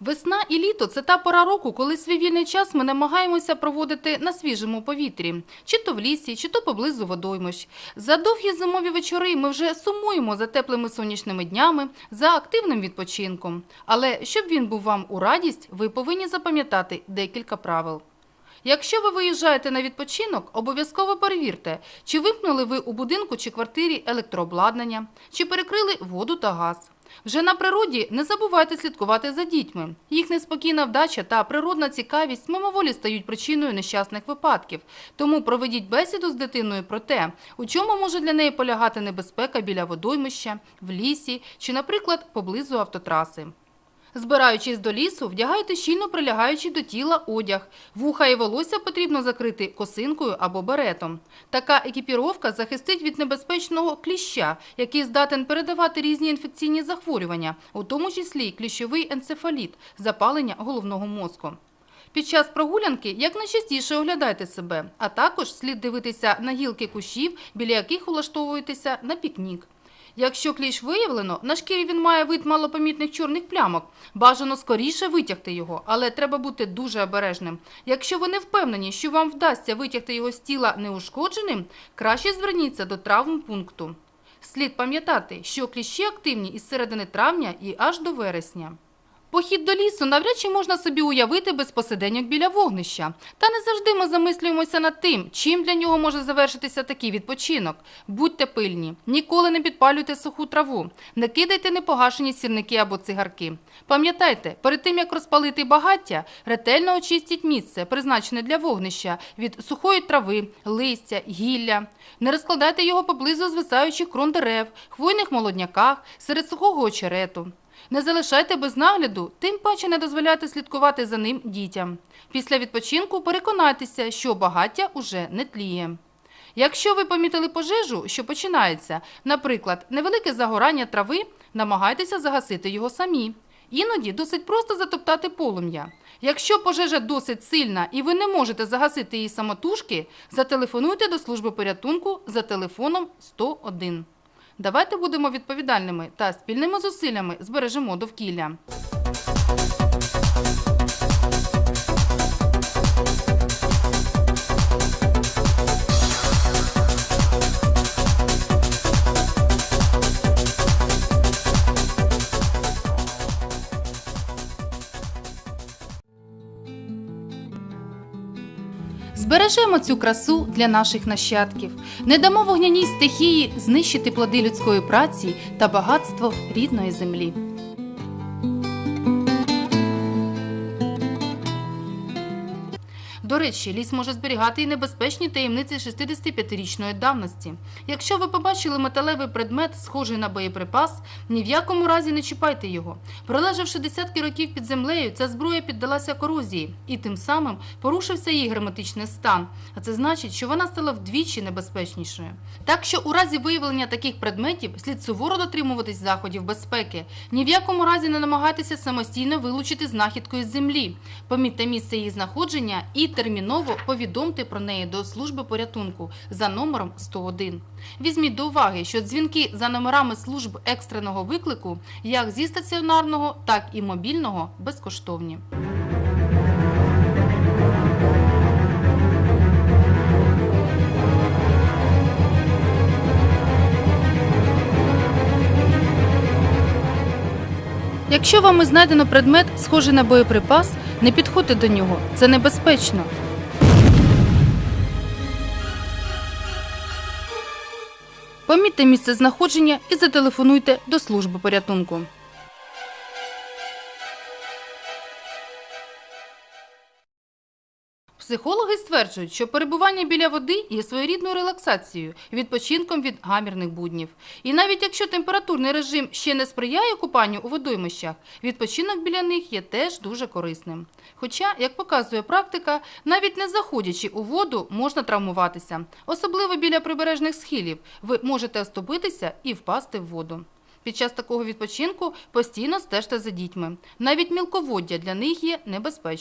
Весна і літо це та пора року, коли свій вільний час ми намагаємося проводити на свіжому повітрі, чи то в лісі, чи то поблизу водоймищ. За довгі зимові вечори ми вже сумуємо за теплими сонячними днями, за активним відпочинком. Але щоб він був вам у радість, ви повинні запам'ятати декілька правил. Якщо ви виїжджаєте на відпочинок, обов'язково перевірте, чи вимкнули ви у будинку чи квартирі електрообладнання, чи перекрили воду та газ. Вже на природі не забувайте слідкувати за дітьми. Їх неспокійна вдача та природна цікавість мимоволі стають причиною нещасних випадків. Тому проведіть бесіду з дитиною про те, у чому може для неї полягати небезпека біля водоймища, в лісі чи, наприклад, поблизу автотраси. Збираючись до лісу, вдягайте щільно прилягаючи до тіла одяг. Вуха і волосся потрібно закрити косинкою або беретом. Така екіпіровка захистить від небезпечного кліща, який здатен передавати різні інфекційні захворювання, у тому числі кліщовий енцефаліт, запалення головного мозку. Під час прогулянки якнайчастіше оглядайте себе, а також слід дивитися на гілки кущів, біля яких улаштовуєтеся на пікнік. Якщо кліщ виявлено, на шкірі він має вид малопомітних чорних плямок. Бажано скоріше витягти його, але треба бути дуже обережним. Якщо ви не впевнені, що вам вдасться витягти його з тіла неушкодженим, краще зверніться до травмпункту. Слід пам'ятати, що кліщі активні із середини травня і аж до вересня. Похід до лісу навряд чи можна собі уявити без посиденьок біля вогнища. Та не завжди ми замислюємося над тим, чим для нього може завершитися такий відпочинок. Будьте пильні, ніколи не підпалюйте суху траву, не кидайте непогашені сірники або цигарки. Пам'ятайте, перед тим як розпалити багаття, ретельно очистіть місце, призначене для вогнища, від сухої трави, листя, гілля. Не розкладайте його поблизу звисаючих крон дерев, хвойних молодняках, серед сухого очерету. Не залишайте без нагляду, тим паче не дозволяйте слідкувати за ним дітям. Після відпочинку переконайтеся, що багаття уже не тліє. Якщо ви помітили пожежу, що починається, наприклад, невелике загорання трави, намагайтеся загасити його самі. Іноді досить просто затоптати полум'я. Якщо пожежа досить сильна і ви не можете загасити її самотужки, зателефонуйте до служби порятунку за телефоном 101. Давайте будемо відповідальними та спільними зусиллями збережемо довкілля. Збережемо цю красу для наших нащадків, не дамо вогняній стихії знищити плоди людської праці та багатство рідної землі. До речі, ліс може зберігати і небезпечні таємниці 65-річної давності. Якщо ви побачили металевий предмет, схожий на боєприпас, ні в якому разі не чіпайте його. Пролежавши десятки років під землею, ця зброя піддалася корозії і тим самим порушився її герметичний стан. А це значить, що вона стала вдвічі небезпечнішою. Так що у разі виявлення таких предметів слід суворо дотримуватись заходів безпеки. Ні в якому разі не намагайтеся самостійно вилучити знахідку із землі. Помітьте місце її знаходження і терміново повідомте про неї до служби порятунку за номером 101. Візьміть до уваги, що дзвінки за номерами служб екстреного виклику як зі стаціонарного, так і мобільного безкоштовні. Якщо вами знайдено предмет, схожий на боєприпас, не підходьте до нього. Це небезпечно. Помітьте місце знаходження і зателефонуйте до служби порятунку. Психологи стверджують, що перебування біля води є своєрідною релаксацією, відпочинком від гамірних буднів. І навіть якщо температурний режим ще не сприяє купанню у водоймищах, відпочинок біля них є теж дуже корисним. Хоча, як показує практика, навіть не заходячи у воду, можна травмуватися. Особливо біля прибережних схилів ви можете оступитися і впасти в воду. Під час такого відпочинку постійно стежте за дітьми. Навіть мілководдя для них є небезпечним.